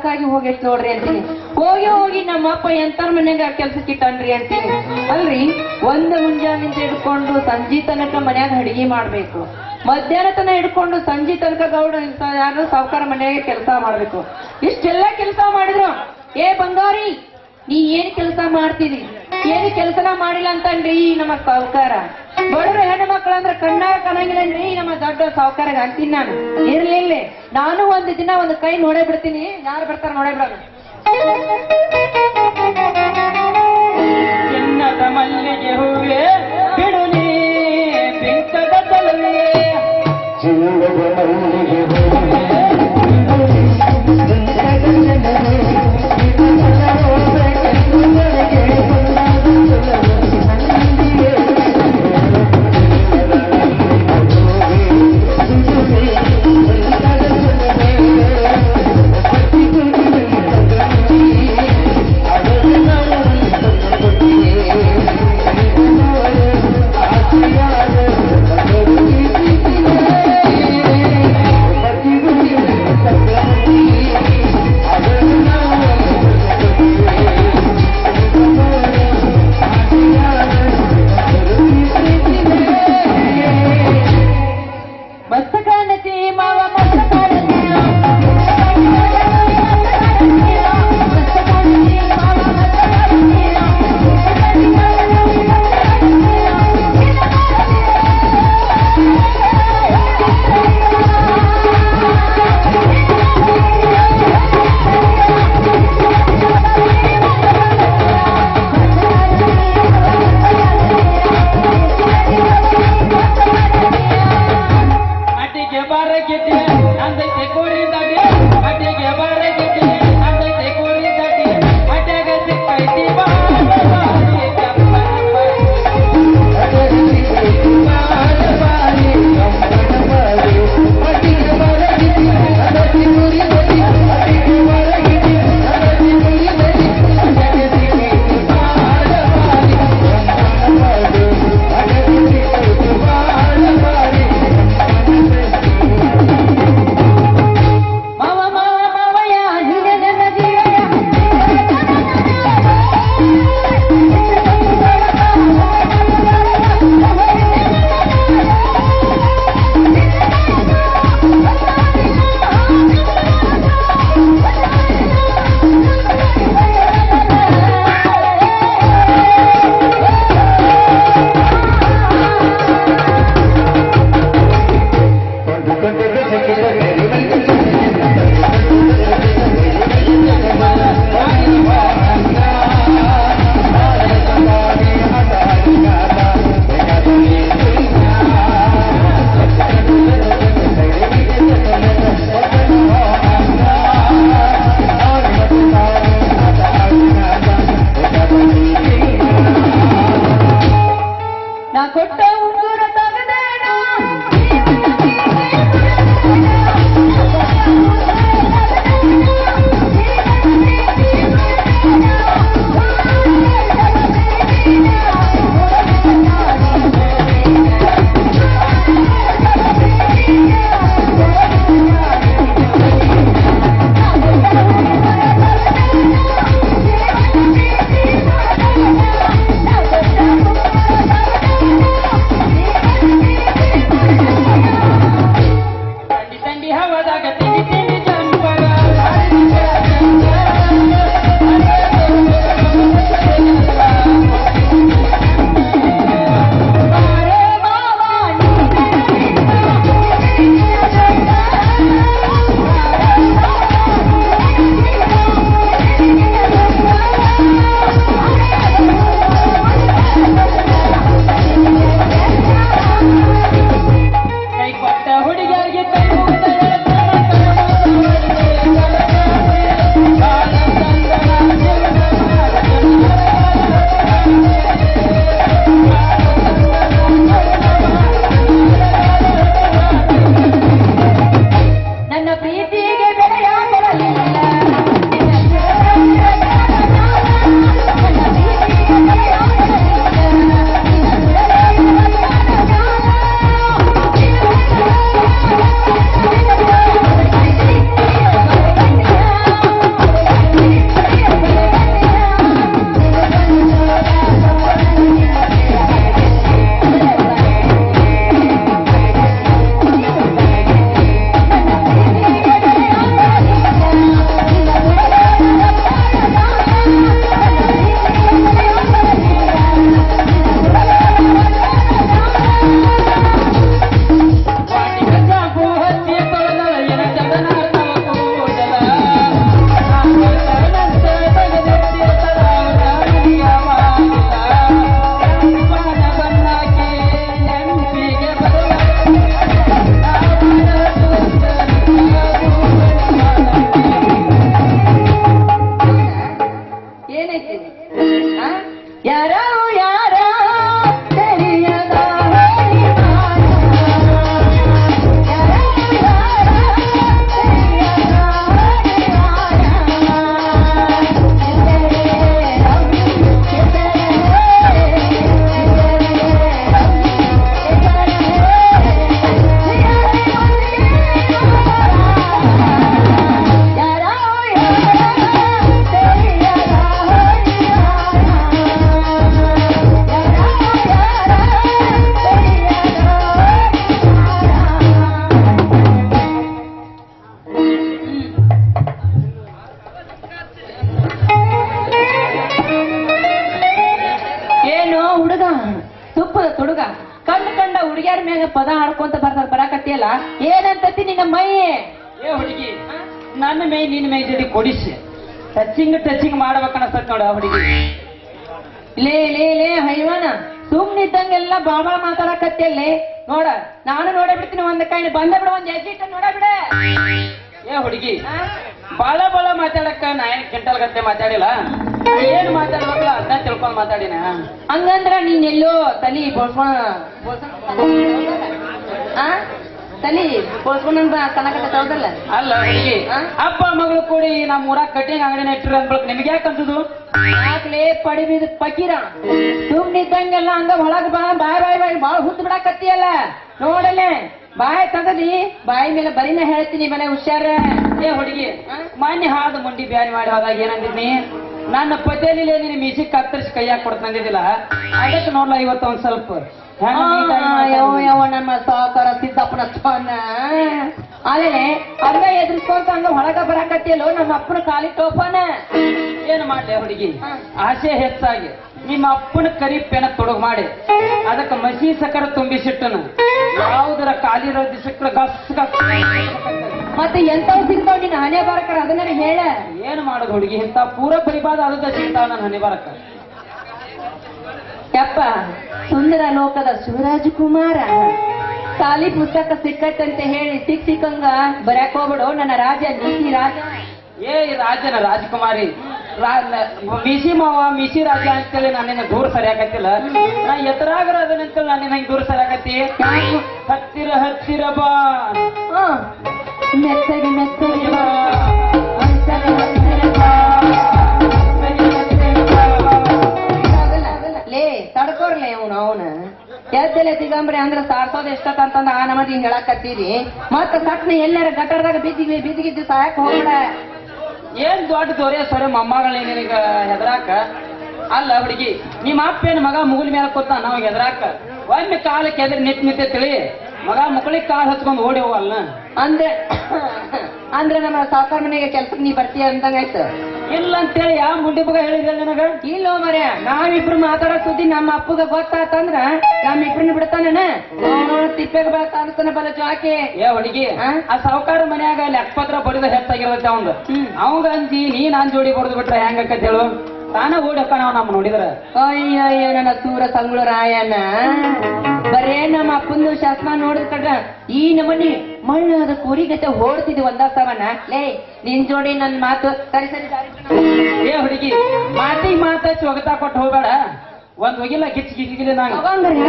ಸಾಕಾಗಿ ಹೋಗೈತ್ ನೋಡ್ರಿ ಅಂತೀನಿ. ಹೋಗಿ ಹೋಗಿ ನಮ್ಮ ಅಪ್ಪ ಎಂತರ್ ಮನ್ಯಾಗ ಕೆಲ್ಸಕ್ಕೆ ಇಟ್ಟನ್ರಿ ಅಂತೀನಿ. ಅಲ್ರಿ, ಒಂದ್ ಮುಂಜಾನಿಂದ ಹಿಡ್ಕೊಂಡು ಸಂಜೆ ತನಕ ಮನ್ಯಾಗ ಅಡಿಗೆ ಮಾಡ್ಬೇಕು. ಮಧ್ಯಾಹ್ನ ತನ ಹಿಡ್ಕೊಂಡು ಸಂಜೆ ತನಕ ಗೌಡ ಯಾರು ಸಾವುಕಾರ ಮನ್ಯಾಗ ಕೆಲಸ ಮಾಡ್ಬೇಕು. ಇಷ್ಟೆಲ್ಲ ಕೆಲಸ ಮಾಡಿದ್ರು. ಏ ಬಂಗಾರಿ, ನೀ ಏನ್ ಕೆಲಸ ಮಾಡ್ತೀರಿ ಏನು ಕೆಲಸನ ಮಾಡಿಲ್ಲ ಅಂತನ್ರಿ ನಮ್ಮ ಸಾವುಕಾರ. ಬಡವ್ರ ಹೆಣ್ಣು ಮಕ್ಕಳು ಅಂದ್ರೆ ಕಣ್ಣಾಗ ಕಾಣಂಗಿಲ್ಲನ್ರಿ ನಮ್ಮ ದೊಡ್ಡ ಸೌಕರ್ಯ ಅಂತೀನಿ ನಾನು. ಇರ್ಲಿ ಇರ್ಲಿ. ನಾನು ಒಂದು ದಿನ ಒಂದು ಕೈ ನೋಡೇ ಬಿಡ್ತೀನಿ. ಯಾರು ಬರ್ತಾರ ನೋಡೇ ಬಿಡೋಣ. ಚಿನ್ನದ ಮಲ್ಲಿಗೆ ಹೂವೆ dar cortão. ಕಂಡ ಮೇಲೆ ಮ್ಯಾಗ ಪದ ಹಾಡ್ಕೊಂತ ಬರ್ತಾರ ಬರಾಕತ್ತಿಯಲ್ಲ ಏನಂತತಿ ನಿನ್ನ ಮೈ? ಏ ಹುಡುಗಿ ನನ್ನ ಮೈ ನಿನ್ನ ಮೈ ಜೊತೆ ಕೊಡಿಸಿ. ಟಚಿಂಗ್ ಟಚಿಂಗ್ ಮಾಡ್ಬೇಕನ್ನಸ್ತತ್ ನೋಡ ಹುಡುಗಿ. ಲೇ ಲೇ ಲೇ ಹೈವಾನ ಸುಮ್ನಿದ್ದಂಗೆಲ್ಲ ಬಾಬಾ ಮಾತಾಡಕತ್ತಿಯಲ್ಲಿ ನೋಡ ನಾನು ನೋಡಬಿಡ್ತೀನಿ ಒಂದ್ ಕೈ ಬಂದ ಬಿಡ ಒಂದ್ ಎಜಿಟ್ ನೋಡ ಬಿಡ. ಏ ಹುಡುಗಿ ಬಾಳ ಬಾಳ ಮಾತಾಡಕ್ಕ ನಾ ಏನ್ ಕೆಂಟಲ್ ಗಂಟೆ ಮಾತಾಡಿಲ್ಲ? ಏನ್ ಮಾತಾಡ್ಬೇಕಲ್ಲ ಅದನ್ನ ತಿಳ್ಕೊಂಡ್ ಮಾತಾಡಿನ? ಹಂಗಂದ್ರ ನೀನ್ ಎಲ್ಲೋ ತಲಿ ಆ? ತಲಿ ಬೋಳ್ಸ್ಕೊಂಡ್ ಹೌದಲ್ಲ? ಅಲ್ಲ ಹುಡುಗಿ ಅಪ್ಪ ಮಗಳು ಕೂಡಿ ನಮ್ಮ ಊರಾಗ ಕಟ್ಟಿಂಗ್ ಅಂಗಡಿನ ಇಟ್ಟಿರ ಅಂದ್ಬಿಡಕ್ ನಿಮ್ಗೆ ಯಾಕೆ ಅಂತದ್ದು ಯಾಕ್ಲೇ ಪಡಿಬಿದ ಪಕೀರ. ಸುಮ್ನಿದ್ದಂಗೆಲ್ಲ ಹಂಗ ಒಳಗ್ ಬಾ ಬಾಯ್ ಬಾಯ್ ಬಾಯ್ ಬಾಳ್ ಹುತ್ತು ಬಿಡಾಕತ್ತಿಯಲ್ಲ? ನೋಡಲೆ ಬಾಯ್ ತಗದಿ ಬಾಯಿ ಮೇಲೆ ಬರೀನ ಹೇಳ್ತೀನಿ ಮನೆ ಹುಷಾರ. ಏ ಹುಡುಗಿ ಮಾನ್ಯ ಹಾದು ಮುಂಡಿ ಬ್ಯಾನ್ ಮಾಡಿ ಹೋದಾಗ ಏನಂದಿದ್ನಿ? ನನ್ನ ಪತಿಯಲ್ಲಿ ನಿನ್ನ ಮೀಸಿ ಕತ್ತರಿಸಿ ಕೈಯಾಗ ಕೊಡ್ತ ನಂದಿದ್ದಿಲ್ಲ ಅದಕ್ಕೆ ನೋಡ್ಲ ಇವತ್ತು ಒಂದ್ ಸ್ವಲ್ಪ. ಯೋ ಯಾವ ನಮ್ಮ ಸಾಕಾರ ಸಿದ್ದಪ್ಪನ ಸ್ವಾನ. ಆಮೇಲೆ ಹಂಗ ಎದುರಿಸ್ಕೊಂತ ಹಂಗ ಒಳಗ ಬರಾಕತ್ತಿಯಲ್ಲೋ ನಮ್ಮ ಅಪ್ಪನ ಕಾಲಿ ಟೋಪನ ಏನು ಮಾಡ್ಲಿ ಹುಡುಗಿ? ಆಸೆ ಹೆಚ್ಚಾಗಿ. ನಿಮ್ಮ ಅಪ್ಪನ ಕರಿ ಪೆನ ತೊಡಗ್ ಮಾಡಿ. ಅದಕ್ಕೆ ಮಸಿ ಸಕರ ತುಂಬಿಸಿಟ್ಟನು. ಯಾವುದರ ಕಾಲಿರೋ ದಿಸಕ್ರ ಗಸ್ ಗಸ್. ಮತ್ತೆ ಎಂತವ್ ಸಿಗ್ತಾವ್ ನಿನ್ನ ಹಣೆ ಬರಕರ? ಅದನ್ನ ಹೇಳ. ಏನ್ ಮಾಡೋದು ಹುಡುಗಿ? ಇಂತ ಪೂರ ಪರಿಪಾದ ಅದ ಸಿಗ್ತಾವ ನನ್ನ ಹನಿ ಬರಕ ಯಪ್ಪ ಸುಂದರ ಲೋಕದ ಶಿವರಾಜಕುಮಾರ ಖಾಲಿ ಪುಸ್ತಕ ಸಿಕ್ಕತ್ತಂತೆ ಹೇಳಿ ಸಿಕ್ ಸಿಕ್ಕಂಗ ಬರ್ಯಾಕ ಹೋಗ್ಬಿಡು. ನನ್ನ ರಾಜ ನೀತಿ ರಾಜ. ಏ ರಾಜನ ರಾಜಕುಮಾರಿ ಮಿಸಿ ಮಾವ ಮಿಸಿ ರಾಜ ಅಂತೇಳಿ ನಿನ್ನ ದೂರ ಸರಿಯಾಕತ್ತಿಲ್ಲ. ನಾ ಎತ್ತರಾಗರ ಅದನ್ನಂತೇಳಿ ನಾನು ಹಿಂಗ್ ದೂರ ಸರಿಯಾಗತ್ತಿ ಹತ್ತಿರ ಹತ್ತಿರ ಬಾ. ಮೆತ್ತಗೆ ಮೆತ್ತಗೆ ಬಾ. ಲೇ ತಡ್ಕೋರ್ಲೆ ಅವನು ಅವನ. ಎದ್ದಲೆ ದಿಗಂಬ್ರೆ ಅಂದ್ರೆ ಸಾರ್ಸೋದ್ ಎಷ್ಟತ್ತಂತಂದ ಆ ನಮದಿ ಹೇಳಕತ್ತೀರಿ. ಮತ್ತ ಸಟ್ನ ಎಲ್ಲಾರ ಗಟ್ಟರದಾಗ ಬಿದ್ದಿಗೆ ಬಿದ್ದಿಗಿದ್ದು ಸಾಯಕ್ ಹೋಗ್ಬೇಡ. ಏನ್ ದೊಡ್ಡ ದೊರೆ ಸರ್ ಮೊಮ್ಮಗಳೇ ನಿನಗ ಹೆದರಾಕ? ಅಲ್ಲ ಹುಡುಗಿ, ನಿಮ್ಮ ಅಪ್ಪೇನ್ ಮಗ ಮುಗುಲ್ ಮೇಲೆ ಕೂತ ನಾವು ಹೆದರಾಕ? ಒಮ್ಮೆ ಕಾಲಕ್ಕೆ ಎದ್ರ ನಿತ್ ನಿತ್ಯ ತಿಳಿ, ಮಗ ಮುಕಳಿಗೆ ಕಾಲು ಹಚ್ಕೊಂಡು ಓಡಿ ಹೋಗಲ್ಲ ಅಂದ್ರೆ ಅಂದ್ರೆ ನಮ್ಮ ಸಾಕಾರ ಮನೆಗೆ ಕೆಲ್ಸಕ್ಕೆ ನೀ ಬರ್ತೀಯ ಅಂದಂಗಾಯ್ತು ಇಲ್ಲ ಅಂತೇಳಿ ಯಾವ ಮುಂಡಿ ಮಗ ಹೇಳಿದ್ರೆ ನನಗ? ಇಲ್ಲೋ ಮರ್ಯ ನಾವಿಬ್ರು ಮಾತಾಡೋ ಸುದ್ದಿ ನಮ್ಮ ಅಪ್ಪಗ ಗೊತ್ತಾತಂದ್ರ ನಮ್ಮಿಬ್ರನ್ನ ಬಿಡ್ತಾನ ತಿಪ್ಪೆಗ ಬಲ ತಾನತನ ಬಲ ಜಾಕೆ ಏ ಹುಡುಗಿ ಆ? ಸಾವುಕಾರ ಮನ್ಯಾಗ ಲೆಕ್ಕಪತ್ರ ಬಡಿದ ಹೆಚ್ಚಾಗಿರತ್ತೆ ಅವಂಗ. ಹ್ಮ್. ಅವಂಗ ಅಂಜಿ ನೀ ನಾನ್ ಜೋಡಿ ಬರೆದು ಬಿಟ್ರೆ ಹೆಂಗಕ್ಕ ಹೇಳು? ತಾನ ಓಡಪ್ಪ ನಾವು ನಮ್ಮ ನೋಡಿದ್ರ? ಅಯ್ಯಯ್ಯ ನನ್ನ ಸೂರ ಸಂಗುಳ ರಾಯಣ್ಣ. ಬರೇ ನಮ್ಮ ಅಪ್ಪಂದು ಶಾಸನ ನೋಡಿದ ಕಡ ಈ ನಮನಿ ಮಣ್ಣಾದ ಕುರಿಗತೆ ಓಡ್ತಿದ್ವಿ ಒಂದ ಸವನ. ಲೇ ನಿನ್ ಜೋಡಿ ನನ್ ಮಾತು ಸರಿ ಸರಿ ಏ ಹುಡುಗಿ ಮಾತಿಗೆ ಮಾತ ಚೊಗತಾ ಕೊಟ್ಟು ಹೋಗ್ಬೇಡ. ಒಂದ್ ಹೋಗಿಲ್ಲ ಗಿಚ್ ನಾನು ನಂಗ